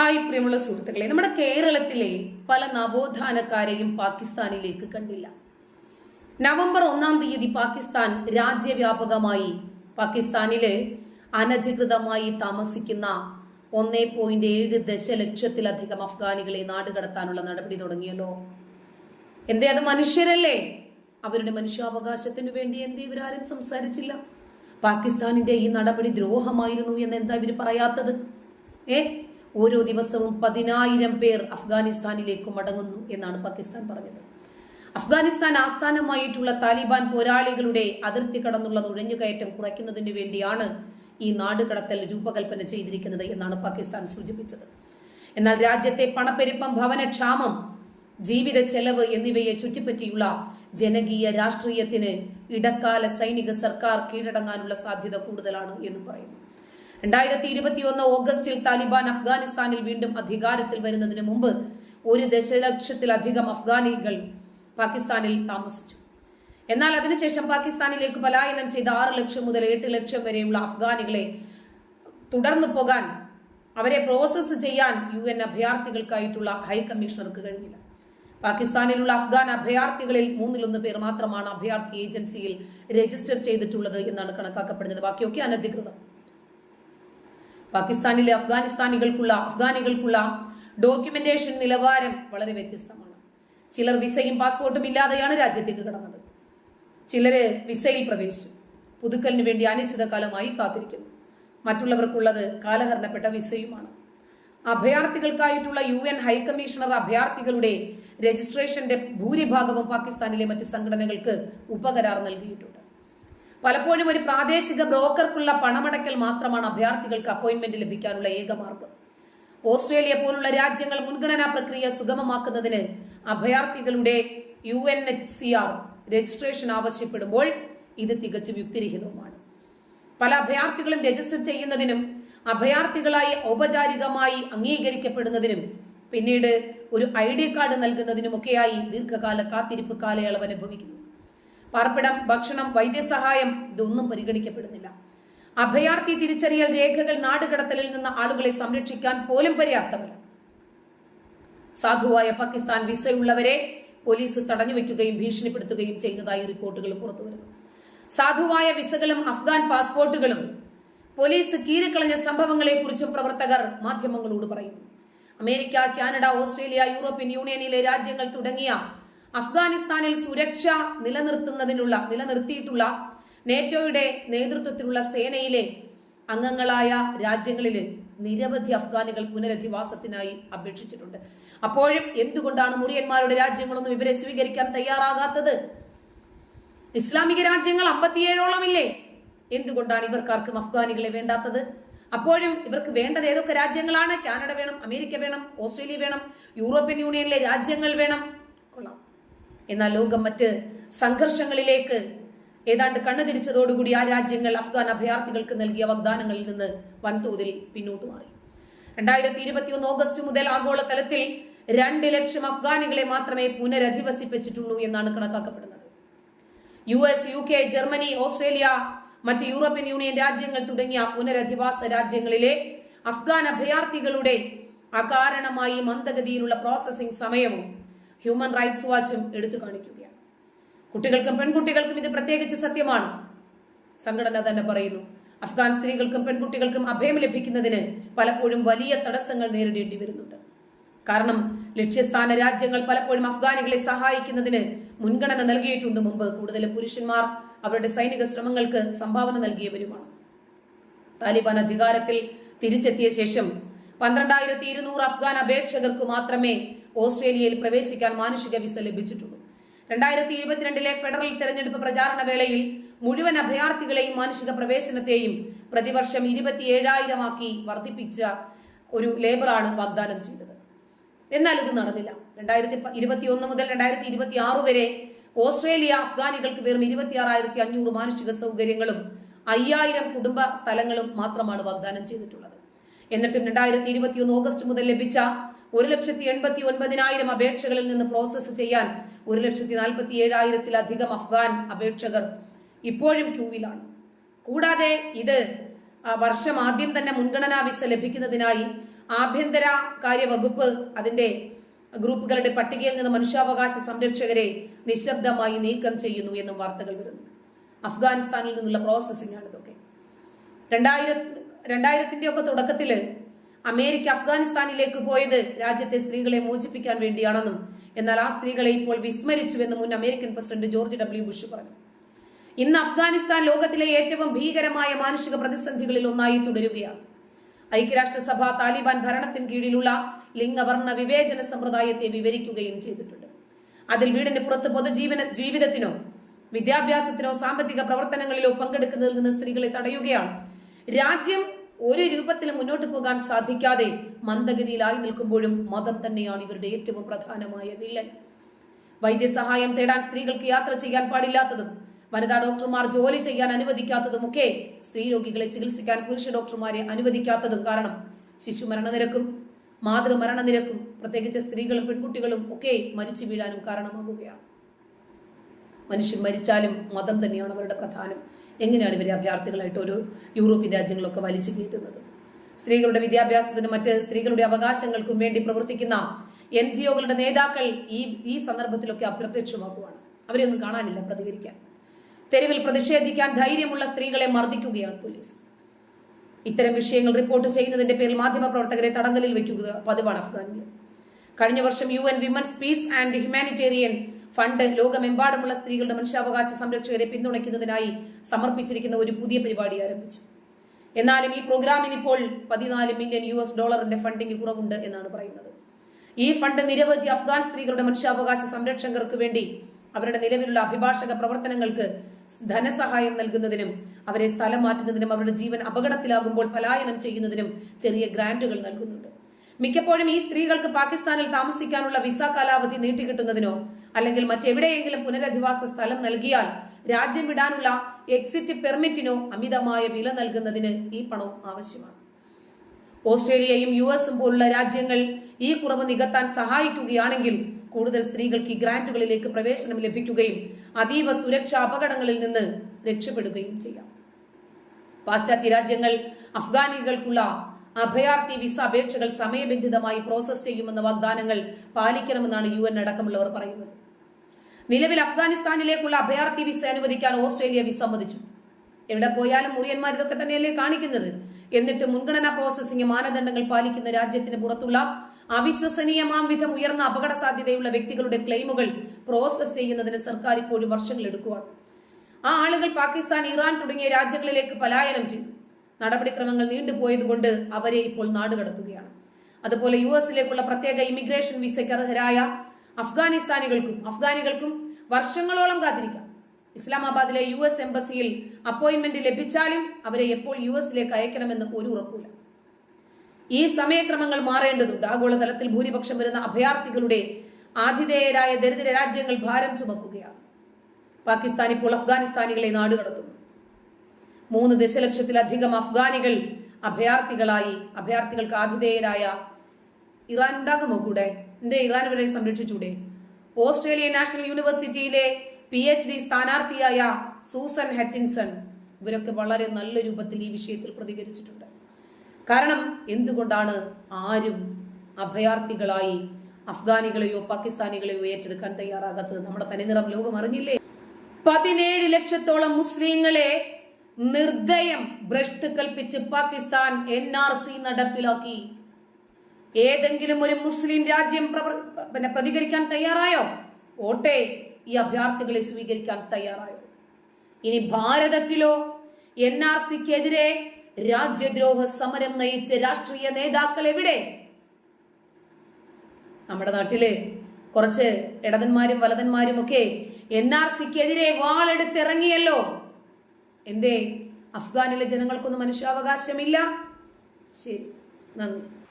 Hi പ്രിയമുള്ള സുഹൃത്തുക്കളെ നമ്മുടെ കേരളത്തിലെ പല നവോത്ഥാനക്കാരെയും പാകിസ്ഥാനിലേക്ക് കണ്ടില്ല. നവംബർ ഒന്നാം തീയതി പാകിസ്ഥാൻ രാജ്യവ്യാപകമായി പാകിസ്ഥാനിലെ അനധികൃതമായി താമസിക്കുന്ന ഒന്നേ പോയിന്റ് ഏഴ് ദശലക്ഷത്തിലധികം അഫ്ഗാനികളെ നാടുകടത്താനുള്ള നടപടി തുടങ്ങിയല്ലോ. എന്തേ അത് മനുഷ്യരല്ലേ? അവരുടെ മനുഷ്യാവകാശത്തിനു വേണ്ടി എന്തേ ഇവരാരും സംസാരിച്ചില്ല? പാകിസ്ഥാനിന്റെ ഈ നടപടി ദ്രോഹമായിരുന്നു എന്ന് എന്താ ഇവർ പറയാത്തത്? ഏ? ഓരോ ദിവസവും പതിനായിരം പേർ അഫ്ഗാനിസ്ഥാനിലേക്ക് മടങ്ങുന്നു എന്നാണ് പാകിസ്ഥാൻ പറഞ്ഞത്. അഫ്ഗാനിസ്ഥാൻ ആസ്ഥാനമായിട്ടുള്ള താലിബാൻ പോരാളികളുടെ അതിർത്തി കടന്നുള്ള നുഴഞ്ഞുകയറ്റം കുറയ്ക്കുന്നതിന് വേണ്ടിയാണ് ഈ നാടുകടത്തൽ രൂപകൽപ്പന ചെയ്തിരിക്കുന്നത് എന്നാണ് പാകിസ്ഥാൻ സൂചിപ്പിച്ചത്. എന്നാൽ രാജ്യത്തെ പണപ്പെരുപ്പം ഭവനക്ഷാമം ജീവിത ചെലവ് എന്നിവയെ ചുറ്റിപ്പറ്റിയുള്ള ജനകീയ രാഷ്ട്രീയത്തിന് ഇടക്കാല സൈനിക സർക്കാർ കീഴടങ്ങാനുള്ള സാധ്യത കൂടുതലാണ് എന്ന് പറയുന്നു. രണ്ടായിരത്തി ഇരുപത്തിയൊന്ന് ഓഗസ്റ്റിൽ താലിബാൻ അഫ്ഗാനിസ്ഥാനിൽ വീണ്ടും അധികാരത്തിൽ വരുന്നതിന് മുമ്പ് ഒരു ദശലക്ഷത്തിലധികം അഫ്ഗാനികൾ പാകിസ്ഥാനിൽ താമസിച്ചു. എന്നാൽ അതിനുശേഷം പാകിസ്ഥാനിലേക്ക് പലായനം ചെയ്ത ആറ് ലക്ഷം മുതൽ എട്ട് ലക്ഷം വരെയുള്ള അഫ്ഗാനികളെ തുടർന്നു പോകാൻ അവരെ പ്രോസസ്സ് ചെയ്യാൻ യു എൻ അഭയാർത്ഥികൾക്കായിട്ടുള്ള ഹൈക്കമ്മീഷണർക്ക് കഴിഞ്ഞില്ല. പാകിസ്ഥാനിലുള്ള അഫ്ഗാൻ അഭയാർത്ഥികളിൽ മൂന്നിലൊന്ന് പേർ മാത്രമാണ് അഭയാർത്ഥി ഏജൻസിയിൽ രജിസ്റ്റർ ചെയ്തിട്ടുള്ളത് എന്നാണ് കണക്കാക്കപ്പെടുന്നത്. ബാക്കിയൊക്കെ അനധികൃതം. പാകിസ്ഥാനിലെ അഫ്ഗാനിസ്ഥാനികൾക്കുള്ള അഫ്ഗാനികൾക്കുള്ള ഡോക്യുമെന്റേഷൻ നിലവാരം വളരെ വ്യത്യസ്തമാണ്. ചിലർ വിസയും പാസ്പോർട്ടും ഇല്ലാതെയാണ് രാജ്യത്തേക്ക് കടന്നത്. ചിലര് വിസയിൽ പ്രവേശിച്ചു. പുതുക്കലിന് വേണ്ടി അനിശ്ചിതകാലമായി കാത്തിരിക്കുന്നു. മറ്റുള്ളവർക്കുള്ളത് കാലഹരണപ്പെട്ട വിസയുമാണ്. അഭയാർത്ഥികൾക്കായിട്ടുള്ള യു എൻ ഹൈക്കമ്മീഷണർ അഭയാർത്ഥികളുടെ രജിസ്ട്രേഷന്റെ ഭൂരിഭാഗവും പാകിസ്ഥാനിലെ മറ്റ് സംഘടനകൾക്ക് ഉപകരാർ നൽകിയിട്ടുണ്ട്. പലപ്പോഴും ഒരു പ്രാദേശിക ബ്രോക്കർക്കുള്ള പണമടയ്ക്കൽ മാത്രമാണ് അഭയാർത്ഥികൾക്ക് അപ്പോയിന്റ്മെന്റ് ലഭിക്കാനുള്ള ഏക മാർഗം. ഓസ്ട്രേലിയ പോലുള്ള രാജ്യങ്ങൾ മുൻഗണനാ പ്രക്രിയ സുഗമമാക്കുന്നതിന് അഭയാർത്ഥികളുടെ U N H C R registration ആവശ്യപ്പെടുമ്പോൾ ഇത് തികച്ചും യുക്തിരഹിതവുമാണ്. പല അഭയാർത്ഥികളും രജിസ്റ്റർ ചെയ്യുന്നതിനും അഭയാർത്ഥികളായി ഔപചാരികമായി അംഗീകരിക്കപ്പെടുന്നതിനും പിന്നീട് ഒരു ഐ ഡി കാർഡ് നൽകുന്നതിനുമൊക്കെയായി ദീർഘകാല കാത്തിരിപ്പ് കാലയളവ് അനുഭവിക്കുന്നു പാർപ്പിടം ഭക്ഷണം വൈദ്യസഹായം ഇതൊന്നും പരിഗണിക്കപ്പെടുന്നില്ല. അഭയാർത്ഥി തിരിച്ചറിയൽ രേഖകൾ നാടുകടത്തലിൽ നിന്ന് ആളുകളെ സംരക്ഷിക്കാൻ പോലും പര്യാപ്തമല്ല. സാധുവായ പാകിസ്ഥാൻ വിസയുള്ളവരെ പോലീസ് തടഞ്ഞു വെക്കുകയും ഭീഷണിപ്പെടുത്തുകയും ചെയ്യുന്നതായി റിപ്പോർട്ടുകൾ പുറത്തുവരുന്നു. സാധുവായ വിസകളും അഫ്ഗാൻ പാസ്പോർട്ടുകളും പോലീസ് കീറിക്കളഞ്ഞ സംഭവങ്ങളെക്കുറിച്ചും പ്രവർത്തകർ മാധ്യമങ്ങളോട് പറയുന്നു. അമേരിക്ക കാനഡ ഓസ്ട്രേലിയ യൂറോപ്യൻ യൂണിയനിലെ രാജ്യങ്ങൾ തുടങ്ങിയ അഫ്ഗാനിസ്ഥാനിൽ സുരക്ഷ നിലനിർത്തുന്നതിനുള്ള നിലനിർത്തിയിട്ടുള്ള നേറ്റോയുടെ നേതൃത്വത്തിലുള്ള സേനയിലെ അംഗങ്ങളായ രാജ്യങ്ങളിൽ നിരവധി അഫ്ഗാനികൾ പുനരധിവാസത്തിനായി അപേക്ഷിച്ചിട്ടുണ്ട്. അപ്പോഴും എന്തുകൊണ്ടാണ് മുറിയന്മാരുടെ രാജ്യങ്ങളൊന്നും ഇവരെ സ്വീകരിക്കാൻ തയ്യാറാകാത്തത്? ഇസ്ലാമിക രാജ്യങ്ങൾ അമ്പത്തിയേഴോളം ഇല്ലേ എന്തുകൊണ്ടാണ് ഇവർക്കാർക്കും അഫ്ഗാനികളെ വേണ്ടാത്തത്? അപ്പോഴും ഇവർക്ക് വേണ്ടത് ഏതൊക്കെ രാജ്യങ്ങളാണ്? കാനഡ വേണം അമേരിക്ക വേണം ഓസ്ട്രേലിയ വേണം യൂറോപ്യൻ യൂണിയനിലെ രാജ്യങ്ങൾ വേണം. കൊള്ളാം. എന്നാൽ ലോകം മറ്റ് സംഘർഷങ്ങളിലേക്ക് ഏതാണ്ട് കണ്ണു തിരിച്ചതോടുകൂടി ആ രാജ്യങ്ങൾ അഫ്ഗാൻ അഭയാർത്ഥികൾക്ക് നൽകിയ വാഗ്ദാനങ്ങളിൽ നിന്ന് വൻതോതിൽ പിന്നോട്ട് മാറി. രണ്ടായിരത്തി ഇരുപത്തിയൊന്ന് ഓഗസ്റ്റ് മുതൽ ആഗോളതലത്തിൽ രണ്ട് ലക്ഷം അഫ്ഗാനികളെ മാത്രമേ പുനരധിവസിപ്പിച്ചിട്ടുള്ളൂ എന്നാണ് കണക്കാക്കപ്പെടുന്നത്. U S U K Germany Australia മറ്റ് യൂറോപ്യൻ യൂണിയൻ രാജ്യങ്ങൾ തുടങ്ങിയ പുനരധിവാസ രാജ്യങ്ങളിലെ അഫ്ഗാൻ അഭയാർത്ഥികളുടെ അകാരണമായി മന്ദഗതിയിലുള്ള പ്രോസസ്സിംഗ് സമയവും ഹ്യൂമൻ റൈറ്റ്സ് വാച്ചും എടുത്തു കാണിക്കുകയാണ്. കുട്ടികൾക്കും പെൺകുട്ടികൾക്കും ഇത് പ്രത്യേകിച്ച് സത്യമാണ്. സംഘടന തന്നെ പറയുന്നു അഫ്ഗാൻ സ്ത്രീകൾക്കും പെൺകുട്ടികൾക്കും അഭയം ലഭിക്കുന്നതിന് പലപ്പോഴും വലിയ തടസ്സങ്ങൾ നേരിടേണ്ടി വരുന്നുണ്ട്. കാരണം ലക്ഷ്യസ്ഥാന രാജ്യങ്ങൾ പലപ്പോഴും അഫ്ഗാനികളെ സഹായിക്കുന്നതിന് മുൻഗണന നൽകിയിട്ടുണ്ട്. മുമ്പ് കൂടുതൽ പുരുഷന്മാർ അവരുടെ സൈനിക ശ്രമങ്ങൾക്ക് സംഭാവന നൽകിയവരുമാണ്. താലിബാൻ അധികാരത്തിൽ തിരിച്ചെത്തിയ ശേഷം പന്ത്രണ്ടായിരത്തി ഇരുന്നൂറ് അഫ്ഗാൻ അപേക്ഷകർക്ക് മാത്രമേ ഓസ്ട്രേലിയയിൽ പ്രവേശിക്കാൻ മാനുഷിക വിസ ലഭിച്ചിട്ടുള്ളൂ. രണ്ടായിരത്തി ഇരുപത്തിരണ്ടിലെ ഫെഡറൽ തെരഞ്ഞെടുപ്പ് പ്രചാരണ വേളയിൽ മുഴുവൻ അഭയാർത്ഥികളെയും മാനുഷിക പ്രവേശനത്തെയും പ്രതിവർഷം ഇരുപത്തിയേഴായിരമാക്കി വർദ്ധിപ്പിച്ച ഒരു ലേബറാണ് വാഗ്ദാനം ചെയ്തത്. എന്നാൽ ഇത് നടന്നില്ല. രണ്ടായിരത്തി ഇരുപത്തി ഒന്ന് മുതൽ രണ്ടായിരത്തി ഇരുപത്തി ആറ് വരെ ഓസ്ട്രേലിയ അഫ്ഗാനികൾക്ക് വെറും ഇരുപത്തിയാറായിരത്തി അഞ്ഞൂറ് മാനുഷിക സൗകര്യങ്ങളും അയ്യായിരം കുടുംബ സ്ഥലങ്ങളും മാത്രമാണ് വാഗ്ദാനം ചെയ്തിട്ടുള്ളത്. എന്നിട്ടും രണ്ടായിരത്തി ഇരുപത്തിയൊന്ന് ഓഗസ്റ്റ് മുതൽ ലഭിച്ച ഒരു ലക്ഷത്തി എൺപത്തി ഒൻപതിനായിരം അപേക്ഷകളിൽ നിന്ന് പ്രോസസ്സ് ചെയ്യാൻ ഒരു ലക്ഷത്തി നാൽപ്പത്തി ഏഴായിരത്തിലധികം അഫ്ഗാൻ അപേക്ഷകർ ഇപ്പോഴും ക്യൂവിലാണ്. കൂടാതെ ഇത് വർഷം ആദ്യം തന്നെ മുൻഗണനാ വിസ ലഭിക്കുന്നതിനായി ആഭ്യന്തര കാര്യ വകുപ്പ് അതിന്റെ ഗ്രൂപ്പുകളുടെ പട്ടികയിൽ നിന്ന് മനുഷ്യാവകാശ സംരക്ഷകരെ നിശബ്ദമായി നീക്കം ചെയ്യുന്നു എന്നും വാർത്തകൾ വരുന്നു. അഫ്ഗാനിസ്ഥാനിൽ നിന്നുള്ള പ്രോസസ്സിംഗ് ആണ് ഇതൊക്കെ രണ്ടായിരം രണ്ടായിരത്തിന്റെ ഒക്കെ തുടക്കത്തിൽ അമേരിക്ക അഫ്ഗാനിസ്ഥാനിലേക്ക് പോയത് രാജ്യത്തെ സ്ത്രീകളെ മോചിപ്പിക്കാൻ വേണ്ടിയാണെന്നും എന്നാൽ ആ സ്ത്രീകളെ ഇപ്പോൾ വിസ്മരിച്ചുവെന്ന് മുൻ American president George W Bush പറഞ്ഞു. ഇന്ന് അഫ്ഗാനിസ്ഥാൻ ലോകത്തിലെ ഏറ്റവും ഭീകരമായ മാനുഷിക പ്രതിസന്ധികളിൽ ഒന്നായി തുടരുകയാണ്. ഐക്യരാഷ്ട്രസഭ താലിബാൻ ഭരണത്തിന് കീഴിലുള്ള ലിംഗവർണ വിവേചന സമ്പ്രദായത്തെ വിവരിക്കുകയും ചെയ്തിട്ടുണ്ട്. അതിൽ വീടിന് പുറത്ത് പൊതുജീവന ജീവിതത്തിനോ വിദ്യാഭ്യാസത്തിനോ സാമ്പത്തിക പ്രവർത്തനങ്ങളിലോ പങ്കെടുക്കുന്നതിൽ നിന്ന് സ്ത്രീകളെ തടയുകയാണ് രാജ്യം ഒരു രൂപത്തിലും മുന്നോട്ട് പോകാൻ സാധിക്കാതെ മന്ദഗതിയിലായി നിൽക്കുമ്പോഴും മതം തന്നെയാണ് ഇവരുടെ ഏറ്റവും പ്രധാനമായ വില്ലൻ. വൈദ്യസഹായം തേടാൻ സ്ത്രീകൾക്ക് യാത്ര ചെയ്യാൻ പാടില്ലാത്തതും വനിതാ ഡോക്ടർമാർ ജോലി ചെയ്യാൻ അനുവദിക്കാത്തതുമൊക്കെ സ്ത്രീ രോഗികളെ ചികിത്സിക്കാൻ പുരുഷ ഡോക്ടർമാരെ അനുവദിക്കാത്തതും കാരണം ശിശു മരണനിരക്കും മാതൃ മരണനിരക്കും പ്രത്യേകിച്ച് സ്ത്രീകളും പെൺകുട്ടികളും ഒക്കെ മരിച്ചു വീഴാനും കാരണമാകുകയാണ്. മനുഷ്യൻ മരിച്ചാലും മതം തന്നെയാണ് അവരുടെ പ്രധാനം. എങ്ങനെയാണ് ഇവരെ അഭയാർത്ഥികളായിട്ട് ഒരു യൂറോപ്യൻ രാജ്യങ്ങളൊക്കെ വലിച്ചു കയറ്റുന്നത്? സ്ത്രീകളുടെ വിദ്യാഭ്യാസത്തിനും മറ്റ് സ്ത്രീകളുടെ അവകാശങ്ങൾക്കും വേണ്ടി പ്രവർത്തിക്കുന്ന എൻ ജി ഒകളുടെ നേതാക്കൾ ഈ ഈ സന്ദർഭത്തിലൊക്കെ അവരെ ഒന്നും കാണാനില്ല പ്രതികരിക്കാൻ. തെരുവിൽ പ്രതിഷേധിക്കാൻ ധൈര്യമുള്ള സ്ത്രീകളെ മർദ്ദിക്കുകയാണ് പോലീസ്. ഇത്തരം വിഷയങ്ങൾ റിപ്പോർട്ട് ചെയ്യുന്നതിന്റെ പേരിൽ മാധ്യമപ്രവർത്തകരെ തടങ്കലിൽ വയ്ക്കുക പതിവാണ് അഫ്ഗാനിൽ. കഴിഞ്ഞ വർഷം U N women's peace and humanitarian fund ലോകമെമ്പാടുമുള്ള സ്ത്രീകളുടെ മനുഷ്യാവകാശ സംരക്ഷകരെ പിന്തുണയ്ക്കുന്നതിനായി സമർപ്പിച്ചിരിക്കുന്ന ഒരു പുതിയ പരിപാടി ആരംഭിച്ചു. എന്നാലും ഈ പ്രോഗ്രാമിന് ഇപ്പോൾ പതിനാല് മില്യൺ യു എസ് ഡോളറിന്റെ ഫണ്ടിംഗ് കുറവുണ്ട് എന്നാണ് പറയുന്നത്. ഈ ഫണ്ട് നിരവധി അഫ്ഗാൻ സ്ത്രീകളുടെ മനുഷ്യാവകാശ സംരക്ഷകർക്ക് വേണ്ടി അവരുടെ നിലവിലുള്ള അഭിഭാഷക പ്രവർത്തനങ്ങൾക്ക് ധനസഹായം നൽകുന്നതിനും അവരെ സ്ഥലം മാറ്റുന്നതിനും അവരുടെ ജീവൻ അപകടത്തിലാകുമ്പോൾ പലായനം ചെയ്യുന്നതിനും ചെറിയ ഗ്രാന്റുകൾ നൽകുന്നുണ്ട്. മിക്കപ്പോഴും ഈ സ്ത്രീകൾക്ക് പാകിസ്ഥാനിൽ താമസിക്കാനുള്ള വിസ കാലാവധി നീട്ടിക്കിട്ടുന്നതിനോ അല്ലെങ്കിൽ മറ്റെവിടെയെങ്കിലും പുനരധിവാസ സ്ഥലം നൽകിയാൽ രാജ്യം വിടാനുള്ള എക്സിറ്റ് പെർമിറ്റിനോ അമിതമായ വില നൽകുന്നതിന് ഈ പണവും ആവശ്യമാണ്. ഓസ്ട്രേലിയയും യു എസും പോലുള്ള രാജ്യങ്ങൾ ഈ കുറവ് നികത്താൻ സഹായിക്കുകയാണെങ്കിൽ കൂടുതൽ സ്ത്രീകൾക്ക് ഈ ഗ്രാന്റുകളിലേക്ക് പ്രവേശനം ലഭിക്കുകയും അതീവ സുരക്ഷാ അപകടങ്ങളിൽ നിന്ന് രക്ഷപ്പെടുകയും ചെയ്യാം. പാശ്ചാത്യ രാജ്യങ്ങൾ അഫ്ഗാനികൾക്കുള്ള അഭയാർത്ഥി വിസ അപേക്ഷകൾ സമയബന്ധിതമായി പ്രോസസ് ചെയ്യുമെന്ന വാഗ്ദാനങ്ങൾ പാലിക്കണമെന്നാണ് യു എൻ അടക്കമുള്ളവർ പറയുന്നത്. നിലവിൽ അഫ്ഗാനിസ്ഥാനിലേക്കുള്ള അഭയാർത്ഥി വിസ അനുവദിക്കാൻ ഓസ്ട്രേലിയ വിസമ്മതിച്ചു എവിടെ പോയാലും മുറിയന്മാർ ഇതൊക്കെ തന്നെയല്ലേ കാണിക്കുന്നത്? എന്നിട്ട് മുൻഗണനാ പ്രോസസ്സിംഗ് മാനദണ്ഡങ്ങൾ പാലിക്കുന്ന രാജ്യത്തിന് പുറത്തുള്ള അവിശ്വസനീയമാം വിധം ഉയർന്ന അപകട സാധ്യതയുള്ള വ്യക്തികളുടെ ക്ലെയിമുകൾ പ്രോസസ് ചെയ്യുന്നതിന് സർക്കാർ ഇപ്പോഴും വർഷങ്ങൾ എടുക്കുവാണ്. ആ ആളുകൾ പാകിസ്ഥാൻ ഇറാൻ തുടങ്ങിയ രാജ്യങ്ങളിലേക്ക് പലായനം ചെയ്തു. നടപടിക്രമങ്ങൾ നീണ്ടുപോയതുകൊണ്ട് അവരെ ഇപ്പോൾ നാടുകടത്തുകയാണ്. അതുപോലെ യു എസിലേക്കുള്ള പ്രത്യേക ഇമിഗ്രേഷൻ വിസയ്ക്ക് അർഹരായ അഫ്ഗാനിസ്ഥാനികൾക്കും അഫ്ഗാനികൾക്കും വർഷങ്ങളോളം കാത്തിരിക്കാം. ഇസ്ലാമാബാദിലെ യു എസ് എംബസിയിൽ അപ്പോയിന്റ്മെന്റ് ലഭിച്ചാലും അവരെ എപ്പോൾ യു എസിലേക്ക് അയക്കണമെന്ന് ഒരു ഉറപ്പില്ല ഈ സമയക്രമങ്ങൾ മാറേണ്ടതുണ്ട്. ആഗോളതലത്തിൽ ഭൂരിപക്ഷം വരുന്ന അഭയാർത്ഥികളുടെ ആതിഥേയരായ ദരിദ്ര രാജ്യങ്ങൾ ഭാരം ചുമക്കുകയാണ്. പാകിസ്ഥാൻ ഇപ്പോൾ അഫ്ഗാനിസ്ഥാനികളെ നാടുകടത്തുന്നു. മൂന്ന് ദശലക്ഷത്തിലധികം അഫ്ഗാനികൾ അഭയാർത്ഥികളായി അഭയാർത്ഥികൾക്ക് ആതിഥേയരായ ഇറാൻ ഉണ്ടാകുമോ കൂടെ? എന്തേ ഇറാൻ ഇവരെ സംരക്ഷിച്ചൂടെ? ഓസ്ട്രേലിയൻ നാഷണൽ യൂണിവേഴ്സിറ്റിയിലെ പി എച്ച് ഡി സ്ഥാനാർത്ഥിയായ സൂസൻ ഹച്ചിൻസൺ ഇവരൊക്കെ വളരെ നല്ല രൂപത്തിൽ ഈ വിഷയത്തിൽ പ്രതികരിച്ചിട്ടുണ്ട്. കാരണം എന്തുകൊണ്ടാണ് ആരും അഭയാർത്ഥികളായി അഫ്ഗാനികളെയോ പാകിസ്ഥാനികളെയോ ഏറ്റെടുക്കാൻ തയ്യാറാകാത്തത്? നമ്മുടെ തനിനിറം ലോകം അറിഞ്ഞില്ലേ? പതിനേഴ് ലക്ഷത്തോളം മുസ്ലിങ്ങളെ നിർദ്ദയം ഭ്രഷ്ട് കൽപ്പിച്ച് പാകിസ്ഥാൻ എൻ ആർ സി നടപ്പിലാക്കി. ഏതെങ്കിലും ഒരു മുസ്ലിം രാജ്യം പിന്നെ പ്രതികരിക്കാൻ തയ്യാറായോ? ഓട്ടെ ഈ അഭയാർത്ഥികളെ സ്വീകരിക്കാൻ തയ്യാറായോ? ഇനി ഭാരതത്തിലോ എൻ ആർ സിക്കെതിരെ രാജ്യദ്രോഹ സമരം നയിച്ച രാഷ്ട്രീയ നേതാക്കൾ എവിടെ? നമ്മുടെ നാട്ടിൽ കുറച്ച് ഇടതന്മാരും വലതന്മാരും ഒക്കെ എൻ ആർ സിക്കെതിരെ വാളെടുത്തിറങ്ങിയല്ലോ. എന്തേ? അഫ്ഗാനിലെ ജനങ്ങൾക്കൊന്നും മനുഷ്യാവകാശമില്ല. ശരി നന്ദി.